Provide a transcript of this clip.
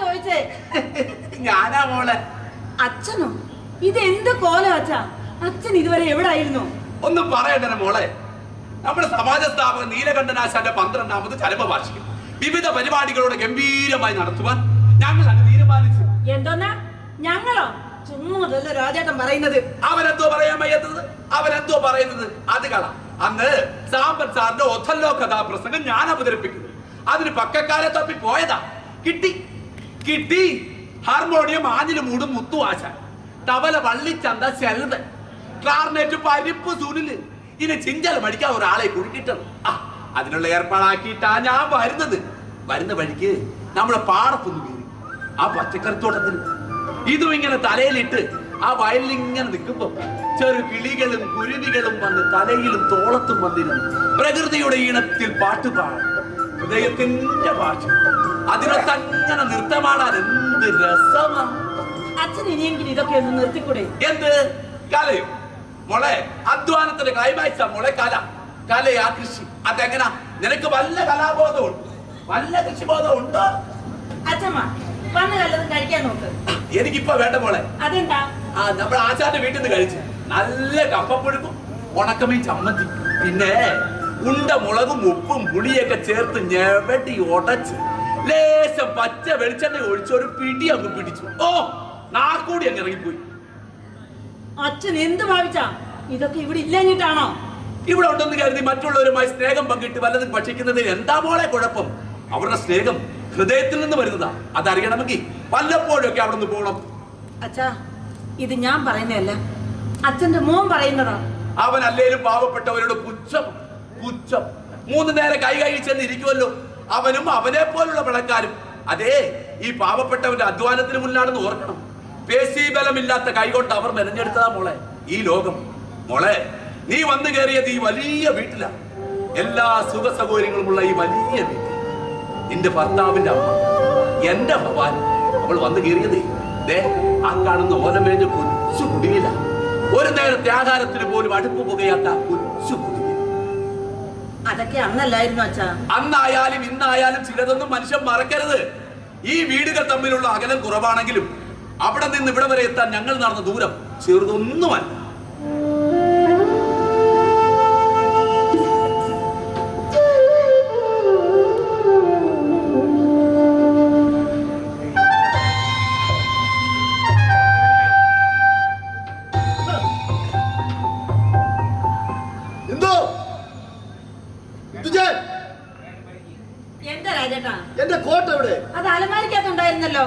ചോദിച്ചേ? ഞാനാ മോളെ. അച്ഛനോ? ഇത് എന്ത് കോലം അച്ഛാ? അച്ഛൻ ഇതുവരെ എവിടെ ആയിരുന്നു ഒന്ന് പറയണ്ടേ മോളെ. നമ്മുടെ സമാജ സ്ഥാപകൻ നീലകണ്ഠനാശാന്റെ പന്ത്രണ്ടാമത് ചരമവാർഷികം വിവിധ പരിപാടികളോട് ഗംഭീരമായി നടത്തുവാൻ ഞങ്ങൾ അത് തീരുമാനിച്ചു. എന്തോന്നാ? ഞങ്ങളോ? ചുമ്മാതല്ല രാജേട്ടൻ പറയുന്നത്. അവരെന്തോ പറയാൻ വയ്യാത്തത്? അവരെന്തോ പറയുന്നത്? അത് കള അന്ന് സാമ്പൻ സാറിന്റെ ഒഥല്ലോ കഥാപ്രസംഗം ഞാൻ അവതരിപ്പിക്കുന്നു. അതിന് പക്കക്കാരെ തപ്പി പോയതാ. കിട്ടി. കിട്ടി. ഹാർമോണിയം ആഞ്ഞിൽ മൂടും മുത്തു ആശാൻ തവല വള്ളിച്ചന്ത ശെൽവൻ ക്ലാർനെറ്റ് പരിപ്പ് സുനിൽ. ഇനി ചിഞ്ചൽ മടിക്കാൻ ഒരാളെ കുടുക്കിട്ടത്. ആ അതിനുള്ള ഏർപ്പാടാക്കിയിട്ടാ ഞാൻ വരുന്നത്. വരുന്ന വഴിക്ക് നമ്മുടെ പാടത്തൊന്ന് കയറി. ആ പച്ചക്കറിത്തോട്ടത്തിൽ ഇതും ഇങ്ങനെ തലയിലിട്ട് ആ വയലിൽ ഇങ്ങനെ നിൽക്കുമ്പോ ചെറു കിളികളും കുരുവികളും വന്ന് തലയിലും തോളത്തും വന്നിരുന്നു. പ്രകൃതിയുടെ ഈണത്തിൽ പാട്ട് പാടും ഹൃദയത്തിന്റെ ഭാഷ അതിനെ തന്നെ നൃത്തമാടാൻ എന്ത് രസമാ. അച്ഛൻ ഇനിയെങ്കിലും ഇതൊക്കെ ഒന്ന് നിർത്തിക്കൂടെ? എന്ത്? കലയോ. മോളെ അധ്വാനത്തിന്റെ ക്ലൈമാക്സാ മോളെ കല. കലയാ കൃഷി. അതെങ്ങനാ? നിനക്ക് വല്ല കലാബോധവും വല്ല കൃഷിബോധം ഉണ്ടോ? അച്ഛമ്മ വന്ന് കല്ലതും കഴിക്കാൻ നോക്ക്. എനിക്കിപ്പോ വേണ്ട മോളെ. അതെന്താ? ആ നമ്മൾ ആചാന്റെ വീട്ടിൽ നിന്ന് കഴിച്ചു. നല്ല കപ്പപ്പുഴുക്കും ഉണക്കമീൻ ചമ്മന്തി. പിന്നെ ഉണ്ട മുളകും ഉപ്പും പുളിയൊക്കെ ചേർത്ത് ഞെവടി ഉടച്ച്. ലേശം പച്ച വെളിച്ചെണ്ണ ഒഴിച്ച് ഒരു പിടി അങ്ങ് പിടിച്ചു. ഓ നാക്കൂടി അങ്ങ് ഇറങ്ങിപ്പോയി. അച്ഛൻ എന്ത് ഭാവിച്ചാ? ഇതൊക്കെ ഇവിടെ ഇല്ലഞ്ഞിട്ടാണോ ഇവിടെ ഉണ്ടെന്ന് കരുതി മറ്റുള്ളവരുമായി സ്നേഹം പങ്കിട്ട് വല്ലതും ഭക്ഷിക്കുന്നതിന് എന്താ മോളെ കുഴപ്പം? അവരുടെ സ്നേഹം ഹൃദയത്തിൽ നിന്ന് വരുന്നതാ. അതറിയണമെങ്കിൽ വല്ലപ്പോഴും ഒക്കെ അവിടെ നിന്ന് പോകണം അച്ഛാ ഇത് ഞാൻ പറയുന്നതല്ല. അച്ഛന്റെ മോൻ പറയുന്നതാ. അവൻ അല്ലേലും പാവപ്പെട്ടവരുടെ പുച്ഛം. പുച്ഛം. മൂന്ന് നേരം കൈ കൈ ചെന്ന് ഇരിക്കുമല്ലോ അവനും അവനെ പോലുള്ള പണക്കാരും. അതെ ഈ പാവപ്പെട്ടവന്റെ അധ്വാനത്തിന് മുന്നിലാണെന്ന് ഓർക്കണം. പേശി ബലമില്ലാത്ത കൈകൊണ്ട് അവർ മെനഞ്ഞെടുത്തതാ മോളെ ഈ ലോകം. മോളെ നീ വന്നു കയറിയത് ഈ വലിയ വീട്ടിലാ. എല്ലാ സുഖ സൗകര്യങ്ങളുമുള്ള ഈ വലിയ വീട്ടിൽ. നിന്റെ ഭർത്താവിന്റെ അമ്മ എന്റെ ഭവാൻ അവൾ വന്നു കയറിയതേ. ദേ ആ കാണുന്ന ഓലമേഞ്ഞ കൊച്ചു കുടിയില ഒരു നേരത്തെ ആഹാരത്തിന് പോലും അടുപ്പ് പുകയാത്ത കൊച്ചു കുടിയിൽ അതൊക്കെ അന്നല്ലായിരുന്നു അച്ഛാ. അന്നായാലും ഇന്നായാലും ചിലതൊന്നും മനുഷ്യൻ മറക്കരുത്. ഈ വീടുകൾ തമ്മിലുള്ള അകലം കുറവാണെങ്കിലും അവിടെ നിന്ന് ഇവിടെ വരെ എത്താൻ ഞങ്ങൾ നടന്ന ദൂരം ചെറുതൊന്നുമല്ല. എന്താ രാജേട്ടാ? എന്റെ കോട്ട് എവിടെ? അത് അലമാരിക്കകത്തുണ്ടായിരുന്നല്ലോ